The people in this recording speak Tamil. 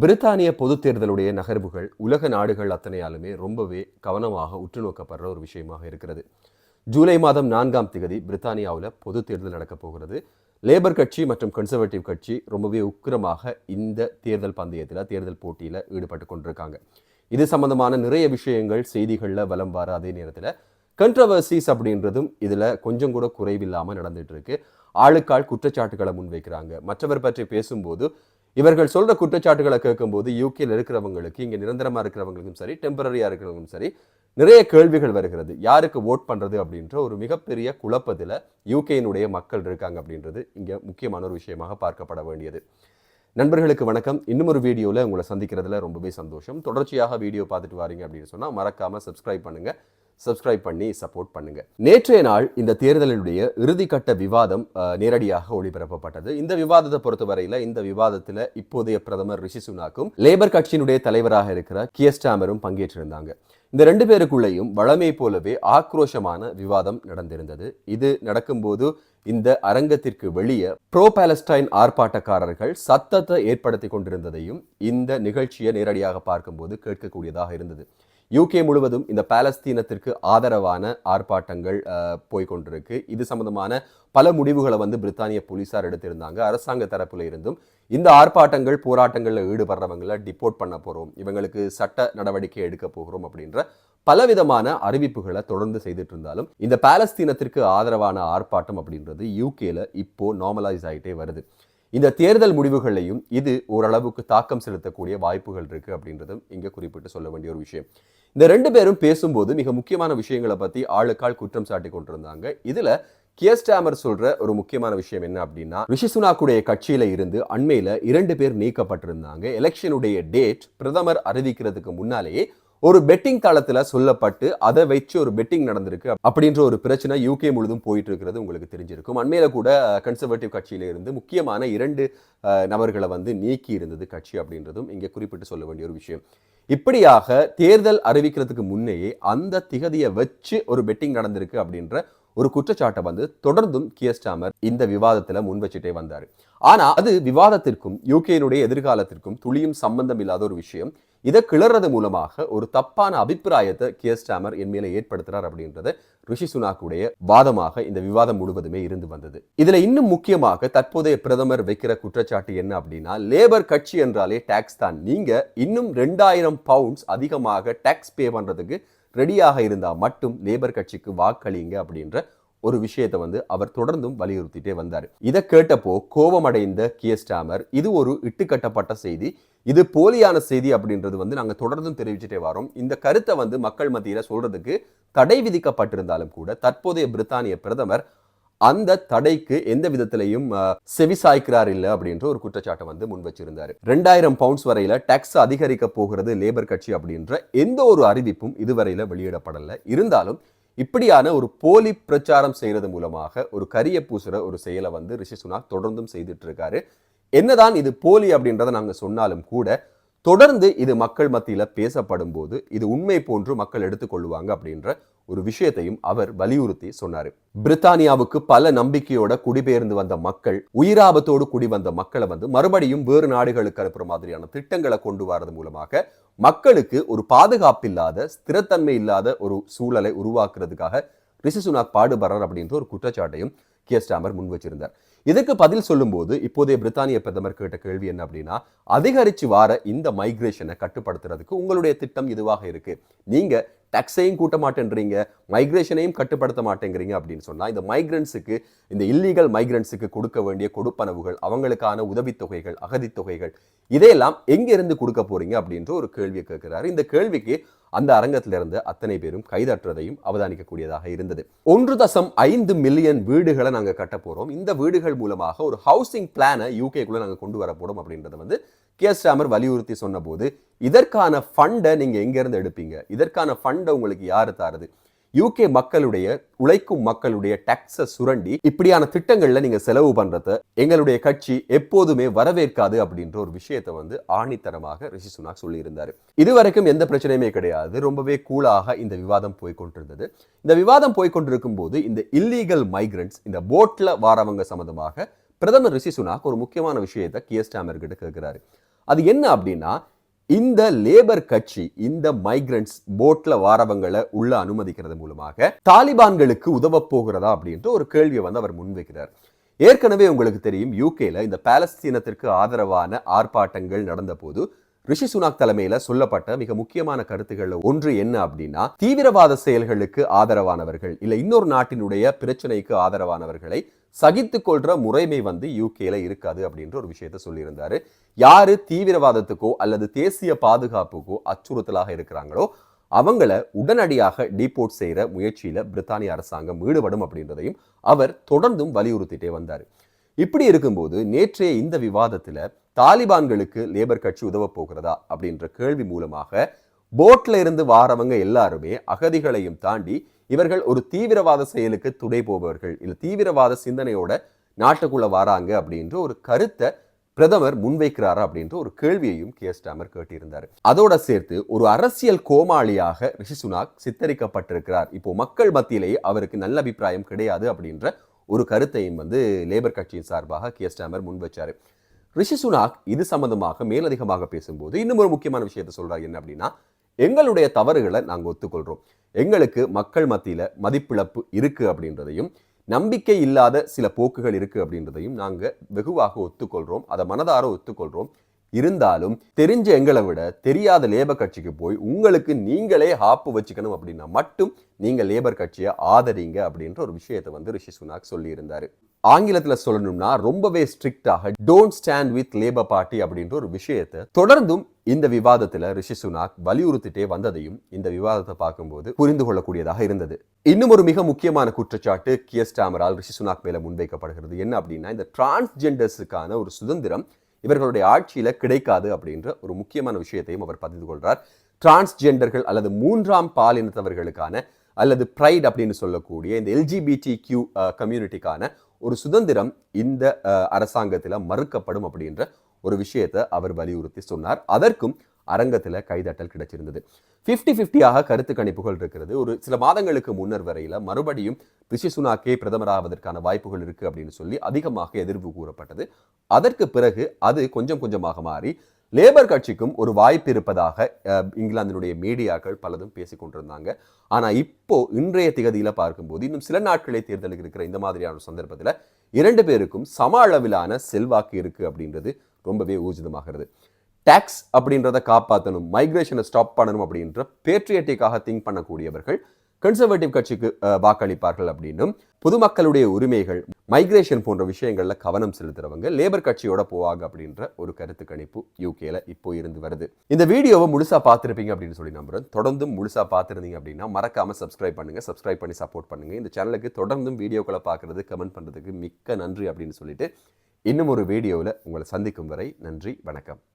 பிரித்தானிய பொது தேர்தலுடைய நகர்வுகள் உலக நாடுகள் அத்தனையாலுமே ரொம்பவே கவனமாக உற்று நோக்கப்படுற ஒரு விஷயமாக இருக்கிறது. ஜூலை மாதம் நான்காம் திகதி பிரித்தானியாவில் பொது தேர்தல் நடக்கப் போகிறது. லேபர் கட்சி மற்றும் கன்சர்வேட்டிவ் கட்சி ரொம்பவே உக்கிரமாக இந்த தேர்தல் பந்தயத்தில் தேர்தல் போட்டியில் ஈடுபட்டு கொண்டிருக்காங்க. இது சம்பந்தமான நிறைய விஷயங்கள் செய்திகளில் வலம் வர அதே நேரத்தில் கண்ட்ரவர்சிஸ் அப்படின்றதும் இதில் கொஞ்சம் கூட குறைவில்லாமல் நடந்துட்டு இருக்கு. ஆளுக்காள் குற்றச்சாட்டுகளை முன்வைக்கிறாங்க. மற்றவர் பற்றி பேசும்போது இவர்கள் சொல்கிற குற்றச்சாட்டுகளை கேட்கும்போது யூகேல இருக்கிறவங்களுக்கு இங்க நிரந்தரமா இருக்கிறவங்களுக்கும் சரி டெம்பரரியாக இருக்கிறவங்களுக்கும் சரி நிறைய கேள்விகள் வருகிறது. யாருக்கு ஓட் பண்றது அப்படின்ற ஒரு மிகப்பெரிய குழப்பத்தில் யூகேயினுடைய மக்கள் இருக்காங்க அப்படின்றது இங்கே முக்கியமான ஒரு விஷயமாக பார்க்கப்பட வேண்டியது. நண்பர்களுக்கு வணக்கம். இன்னும் ஒரு வீடியோவில் உங்களை சந்திக்கிறதுல ரொம்பவே சந்தோஷம். தொடர்ச்சியாக வீடியோ பார்த்துட்டு வரீங்க அப்படின்னு சொன்னால் மறக்காமல் சப்ஸ்கிரைப் பண்ணுங்க. சப்ஸ்கிரைப் பண்ணி சப்போர்ட் பண்ணுங்க. நேற்றைய நாள் இந்த தேர்தலினுடைய இறுதிக்கட்ட விவாதம் நேரடியாக ஒளிபரப்பப்பட்டது. இந்த விவாதத்தை பொறுத்தவரையில இந்த விவாதத்தில் இப்போதைய பிரதமர் ரிஷி சுனாக்கும் லேபர் கட்சியினுடைய தலைவராக இருக்கிற கியஸ்டாமரும் பங்கேற்றிருந்தாங்க. இந்த ரெண்டு பேருக்குள்ளேயும் வளமை போலவே ஆக்ரோஷமான விவாதம் நடந்திருந்தது. இது நடக்கும்போது இந்த அரங்கத்திற்கு வெளியே ப்ரோ பாலஸ்டைன் ஆர்ப்பாட்டக்காரர்கள் சத்தத்தை ஏற்படுத்தி கொண்டிருந்ததையும் இந்த நிகழ்ச்சியை நேரடியாக பார்க்கும்போது கேட்கக்கூடியதாக இருந்தது. யூகே முழுவதும் இந்த பாலஸ்தீனத்திற்கு ஆதரவான ஆர்ப்பாட்டங்கள் போய்கொண்டிருக்கு போய்க்கொண்டிருக்கு இது சம்பந்தமான பல முடிவுகளை வந்து பிரித்தானிய போலீசார் எடுத்திருந்தாங்க. அரசாங்க தரப்புல இருந்தும் இந்த ஆர்ப்பாட்டங்கள் போராட்டங்களில் ஈடுபடுறவங்களை டிப்போர்ட் பண்ண போகிறோம் இவங்களுக்கு சட்ட நடவடிக்கை எடுக்க போகிறோம் அப்படின்ற பலவிதமான அறிவிப்புகளை தொடர்ந்து செய்துட்டு இருந்தாலும் இந்த பாலஸ்தீனத்திற்கு ஆதரவான ஆர்ப்பாட்டம் அப்படின்றது யூகேல இப்போ நார்மலைஸ் ஆயிட்டே வருது. இந்த தேர்தல் முடிவுகளையும் இது ஓரளவுக்கு தாக்கம் செலுத்தக்கூடிய வாய்ப்புகள் இருக்கு அப்படின்றதும் இங்க குறிப்பிட்டு சொல்ல வேண்டிய ஒரு விஷயம். இந்த ரெண்டு பேரும் பேசும்போது மிக முக்கியமான விஷயங்களை பத்தி ஆளுக்கால் குற்றம் சாட்டி கொண்டிருந்தாங்க. இதுல கியஸ்டாமர் சொல்ற ஒரு முக்கியமான விஷயம் என்ன அப்படின்னா ரிஷி சுனாக்குடைய கட்சியில இருந்து அண்மையில இரண்டு பேர் நீக்கப்பட்டிருந்தாங்க. எலெக்ஷனுடைய டேட் பிரதமர் அறிவிக்கிறதுக்கு முன்னாலேயே ஒரு பெட்டிங் தளத்துல சொல்லப்பட்டு அதை வச்சு ஒரு பெட்டிங் நடந்திருக்கு அப்படின்ற ஒரு பிரச்சனை யூகே முழுதும் போயிட்டு இருக்கிறது உங்களுக்கு தெரிஞ்சிருக்கும். அண்மையில கூட கன்சர்வேட்டிவ் கட்சியில இருந்து முக்கியமான இரண்டு நபர்களை வந்து நீக்கி இருந்தது கட்சி அப்படின்றதும் இங்கே குறிப்பிட்டு சொல்ல வேண்டிய ஒரு விஷயம். இப்படியாக தேர்தல் அறிவிக்கிறதுக்கு முன்னேயே அந்த திகதியை வச்சு ஒரு பெட்டிங் நடந்திருக்கு அப்படின்ற ஒரு குற்றச்சாட்டை வந்து தொடர்ந்தும் கியஸ்டாமர் இந்த விவாதத்துல முன்வச்சுட்டே வந்தார் வந்தாரு. ஆனா அது விவாதத்திற்கும் யூகேனுடைய எதிர்காலத்திற்கும் துளியும் சம்பந்தம் இல்லாத ஒரு விஷயம். இதை கிளறது மூலமாக ஒரு தப்பான அபிப்பிராயத்தை கியஸ்டாமர் என் மேலே ஏற்படுத்துறார் அப்படின்றத ரிஷி சுனாக்குடைய வாதமாக இந்த விவாதம் முழுவதுமே இருந்து வந்தது. இதுல இன்னும் முக்கியமாக தற்போதைய பிரதமர் வைக்கிற குற்றச்சாட்டு என்ன அப்படின்னா லேபர் கட்சி என்றாலே டாக்ஸ் தான். நீங்க இன்னும் ரெண்டாயிரம் பவுண்ட்ஸ் அதிகமாக டாக்ஸ் பே பண்றதுக்கு ரெடியாக இருந்தால் மட்டும் லேபர் கட்சிக்கு வாக்களிங்க அப்படின்ற ஒரு விஷயத்தை வந்து அவர் தொடர்ந்தும் வலியுறுத்திட்டே வந்தார். இதை கேட்டப்போ கோபமடைந்த கியஸ்டாமர் இது ஒரு இட்டுக்கட்டப்பட்ட செய்தி இது போலியான செய்தி அப்படின்றது வந்து நாங்கள் தொடர்ந்தும் தெரிவிச்சுட்டே வரோம். இந்த கருத்தை வந்து மக்கள் மத்தியில் சொல்றதுக்கு தடை விதிக்கப்பட்டிருந்தாலும் கூட தற்போதைய பிரித்தானிய பிரதமர் அந்த தடைக்கு எந்த விதத்திலையும் செவிசாய்க்கிறார் இல்லை அப்படின்ற ஒரு குற்றச்சாட்டை வந்து முன் வச்சிருந்தார். ரெண்டாயிரம் பவுண்ட்ஸ் வரையில டாக்ஸ் அதிகரிக்க போகிறது லேபர் கட்சி அப்படின்ற எந்த ஒரு அறிவிப்பும் இதுவரையில வெளியிடப்படலை. இருந்தாலும் இப்படியான ஒரு போலி பிரச்சாரம் செய்யறது மூலமாக ஒரு கரிய பூசுற ஒரு செயலை வந்து ரிஷி சுனாக் தொடர்ந்தும் செய்துட்டு இருக்காரு என்னதான் இது போலி அப்படின்றத நாங்கள் சொன்னாலும் கூட தொடர்ந்து இது மக்கள் மத்தியில் பேசப்படும் போது இது உண்மை போன்று மக்கள் எடுத்துக்கொள்வாங்க அப்படின்ற ஒரு விஷயத்தையும் அவர் வலியுறுத்தி சொன்னாரு. பிரித்தானியாவுக்கு பல நம்பிக்கையோட குடிபெயர்ந்து வந்த மக்கள் உயிராபத்தோடு குடி வந்த மக்களை வந்து மறுபடியும் வேறு நாடுகளுக்கு அனுப்புற மாதிரியான திட்டங்களை கொண்டு வரது மூலமாக மக்களுக்கு ஒரு பாதுகாப்பில்லாத ஸ்திரத்தன்மை இல்லாத ஒரு சூழலை உருவாக்குறதுக்காக ரிஷி சுனாக் பாடுபடுறார் அப்படின்ற ஒரு குற்றச்சாட்டையும் கியஸ்டாமர் முன் வச்சிருந்தார். இதுக்கு பதில் சொல்லும்போது இப்போதைய பிரித்தானிய பிரதமர் கேட்ட கேள்வி என்ன அப்படின்னா அதிகரித்து வார இந்த மைக்ரேஷனை கட்டுப்படுத்துறதுக்கு உங்களுடைய திட்டம் இதுவாக இருக்கு. நீங்க டேக்ஸையும் கூட்ட மாட்டேன்றீங்க மைக்ரேஷனையும் கட்டுப்படுத்த மாட்டேங்கிறீங்க அப்படின்னு சொன்னால் இந்த மைக்ரன்ஸுக்கு இந்த இல்லீகல் மைக்ரன்ஸுக்கு கொடுக்க வேண்டிய கொடுப்பனவுகள் அவங்களுக்கான உதவித்தொகைகள் அகதித்தொகைகள் இதையெல்லாம் எங்கேருந்து கொடுக்க போகிறீங்க அப்படின்ற ஒரு கேள்வியை கேட்கிறாரு. இந்த கேள்விக்கு அந்த அரங்கத்திலிருந்து அத்தனை பேரும் கைதற்றதையும் அவதானிக்கக்கூடியதாக இருந்தது. ஒன்று தசம் ஐந்து மில்லியன் வீடுகளை நாங்கள் கட்ட போகிறோம் இந்த வீடுகள் மூலமாக ஒரு ஹவுசிங் பிளானை யூகேக்குள்ளே நாங்கள் கொண்டு வர போகிறோம் அப்படின்றத வந்து கே ஸ்டாமர் வலியுறுத்தி சொன்னபோது இதற்கான ஃபண்டை நீங்க எங்க இருந்து எடுப்பீங்க? இதற்கான ஃபண்டை உங்களுக்கு யாரு தாருது? யூகே மக்களுடைய உழைக்கும் மக்களுடைய டாக்ஸை சுரண்டி இப்படியான திட்டங்கள்ல நீங்க செலவு பண்ணுறத எங்களுடைய கட்சி எப்போதுமே வரவேற்காது அப்படின்ற ஒரு விஷயத்தை வந்து ஆணித்தரமாக ரிஷி சுனாக் சொல்லியிருந்தாரு. இதுவரைக்கும் எந்த பிரச்சனையுமே கிடையாது. ரொம்பவே கூலாக இந்த விவாதம் போய்கொண்டிருந்தது இந்த விவாதம் போய்கொண்டிருக்கும் போது இந்த இல்லீகல் மைக்ரண்ட்ஸ் இந்த போட்டில் வாரவங்க சம்மந்தமாக பிரதமர் ரிஷி சுனாக் ஒரு முக்கியமான விஷயத்தை கியர் ஸ்டாமர் கிட்ட கேட்கிறாரு அது என்ன அப்படின்னா இந்த லேபர் கட்சி இந்த மைக்ரன்ஸ் போட்ல வாரவங்களை உள்ள அனுமதிக்கிறது மூலமாக தாலிபான்களுக்கு உதவ போகிறதா அப்படின்ட்டு ஒரு கேள்வியை வந்து அவர் முன்வைக்கிறார். ஏற்கனவே உங்களுக்கு தெரியும் யூகேல இந்த பாலஸ்தீனத்திற்கு ஆதரவான ஆர்ப்பாட்டங்கள் நடந்த போது ரிஷி சுனாக் தலைமையில சொல்லப்பட்ட மிக முக்கியமான கருத்துக்கள்ல ஒன்று என்ன அப்படின்னா தீவிரவாத செயல்களுக்கு ஆதரவானவர்கள் இல்ல இன்னொரு நாட்டினுடைய பிரச்சனைக்கு ஆதரவானவர்களை சகித்து கொள்ற முறைமை வந்து யூகேல இருக்காது அப்படின்ற ஒரு விஷயத்த சொல்லியிருந்தாரு. யாரு தீவிரவாதத்துக்கோ அல்லது தேசிய பாதுகாப்புக்கோ அச்சுறுத்தலாக இருக்கிறாங்களோ அவங்கள உடனடியாக டீபோர்ட் செய்யற முயற்சியில பிரித்தானிய அரசாங்கம் ஈடுபடும் அப்படின்றதையும் அவர் தொடர்ந்தும் வலியுறுத்திட்டே வந்தார். இப்படி இருக்கும்போது நேற்றைய இந்த விவாதத்தில் தாலிபான்களுக்கு லேபர் கட்சி உதவ போகிறதா அப்படின்ற கேள்வி மூலமாக போட்ல இருந்து வாரவங்க எல்லாருமே அகதிகளையும் தாண்டி இவர்கள் ஒரு தீவிரவாத செயலுக்கு துணை போபவர்கள் இல்லை தீவிரவாத சிந்தனையோட நாட்டுக்குள்ள வராங்க அப்படின்ற ஒரு கருத்தை பிரதமர் முன்வைக்கிறாரா அப்படின்ற ஒரு கேள்வியையும் கே. ஸ்டாமர் கேட்டிருந்தார். அதோட சேர்த்து ஒரு அரசியல் கோமாளியாக ரிஷி சுனாக் சித்தரிக்கப்பட்டிருக்கிறார். இப்போ மக்கள் மத்தியிலேயே அவருக்கு நல்ல அபிப்பிராயம் கிடையாது அப்படின்ற ஒரு கருத்தையும் வந்து லேபர் கட்சியின் சார்பாக கே. ஸ்டாமர் முன்வச்சாரு ரிஷி சுனாக் இது சம்பந்தமாக மேலதிகமாக பேசும்போது இன்னும் ஒரு முக்கியமான விஷயத்தை சொல்கிறார் என்ன அப்படின்னா எங்களுடைய தவறுகளை நாங்கள் ஒத்துக்கொள்கிறோம் எங்களுக்கு மக்கள் மத்தியில மதிப்பிழப்பு இருக்கு அப்படின்றதையும் நம்பிக்கை இல்லாத சில போக்குகள் இருக்கு அப்படின்றதையும் நாங்க வெகுவாக ஒத்துக்கொள்கிறோம் அதை மனதார ஒத்துக்கொள்கிறோம் இருந்தாலும் தெரிஞ்ச எங்களை விட தெரியாத லேபர் கட்சிக்கு போய் உங்களுக்கு நீங்களே ஹாப்பு வச்சுக்கணும் அப்படின்னா மட்டும் நீங்கள் லேபர் கட்சியை ஆதரிங்க அப்படின்ற ஒரு விஷயத்தை வந்து ரிஷி சுனாக் சொல்லியிருந்தார். ஆங்கிலத்தில் சொல்லணும்னா ரொம்பவே ஸ்ட்ரிக்டாக don't stand with Labour Party அப்படின்ற ஒரு விஷயத்தை தொடர்ந்தும் இந்த விவாதத்தில் ரிஷி சுனாக் வலியுறுத்திட்டே வந்ததையும் இந்த விவாதத்தை பார்க்கும்போது புரிந்து கொள்ளக்கூடியதாக இருந்தது. இன்னும் ஒரு மிக முக்கியமான குற்றச்சாட்டு கியஸ்டாமரால் ரிஷி சுனாக் மேல முன்வைக்கப்படுகிறது. என்ன அப்படின்னா இந்த டிரான்ஸ்ஜெண்டர்ஸுக்கான ஒரு சுதந்திரம் இவர்களுடைய ஆட்சியில் கிடைக்காது அப்படின்ற ஒரு முக்கியமான விஷயத்தையும் அவர் பதிந்து கொள்கிறார் டிரான்ஸ்ஜெண்டர்கள் அல்லது மூன்றாம் பாலினத்தவர்களுக்கான அல்லது ப்ரைட் அப்படின்னு சொல்லக்கூடிய இந்த எல்ஜிபிடி கியூ கம்யூனிட்டிக்கான ஒரு சுதந்திரம் இந்த அரசாங்கத்தில் மறுக்கப்படும் அப்படின்ற ஒரு விஷயத்தை அவர் வலியுறுத்தி சொன்னார். அதற்கும் அரங்கத்தில் கைதட்டல் கிடைச்சிருந்தது. ஃபிஃப்டி ஃபிஃப்டியாக கருத்து கணிப்புகள் இருக்கிறது. ஒரு சில மாதங்களுக்கு முன்னர் வரையில மறுபடியும் ரிஷி சுனாக்கே பிரதமராவதற்கான வாய்ப்புகள் இருக்கு அப்படின்னு சொல்லி அதிகமாக எதிர்ப்பு கூறப்பட்டது. அதற்கு பிறகு அது கொஞ்சம் கொஞ்சமாக மாறி லேபர் கட்சிக்கும் ஒரு வாய்ப்பு இருப்பதாக இங்கிலாந்தினுடைய மீடியாக்கள் பலதும் பேசிக் கொண்டிருந்தாங்க. ஆனா இப்போ இன்றைய திகதியில் பார்க்கும்போது இன்னும் சில நாட்களே தேர்தலுக்கு இருக்கிற இந்த மாதிரியான சந்தர்ப்பத்தில் இரண்டு பேருக்கும் சம அளவிலான செல்வாக்கு இருக்கு அப்படின்றது ரொம்பவே ஊர்ஜிதமாகிறது. டேக்ஸ் அப்படின்றத காப்பாற்றணும் மைக்ரேஷனை ஸ்டாப் பண்ணணும் அப்படின்ற பேட்ரியட்டிக்காக திங்க் பண்ணக்கூடியவர்கள் கன்சர்வேட்டிவ் கட்சிக்கு வாக்களிப்பார்கள் அப்படின்னும் பொதுமக்களுடைய உரிமைகள் மைக்ரேஷன் போன்ற விஷயங்களில் கவனம் செலுத்துறவங்க லேபர் கட்சியோட போவாங்க அப்படின்ற ஒரு கருத்து கணிப்பு யூகேல இப்போ இருந்து வருது. இந்த வீடியோவை முழுசா பார்த்துருப்பீங்க அப்படின்னு சொல்லி நம்புறேன். தொடர்ந்தும் முழுசா பார்த்துருந்தீங்க அப்படின்னா மறக்காம சப்ஸ்கிரைப் பண்ணுங்க. சப்ஸ்கிரைப் பண்ணி சப்போர்ட் பண்ணுங்க. இந்த சேனலுக்கு தொடர்ந்தும் வீடியோக்களை பார்க்கறது கமெண்ட் பண்ணுறதுக்கு மிக்க நன்றி அப்படின்னு சொல்லிட்டு இன்னும் ஒரு வீடியோவில் உங்களை சந்திக்கும் வரை நன்றி வணக்கம்.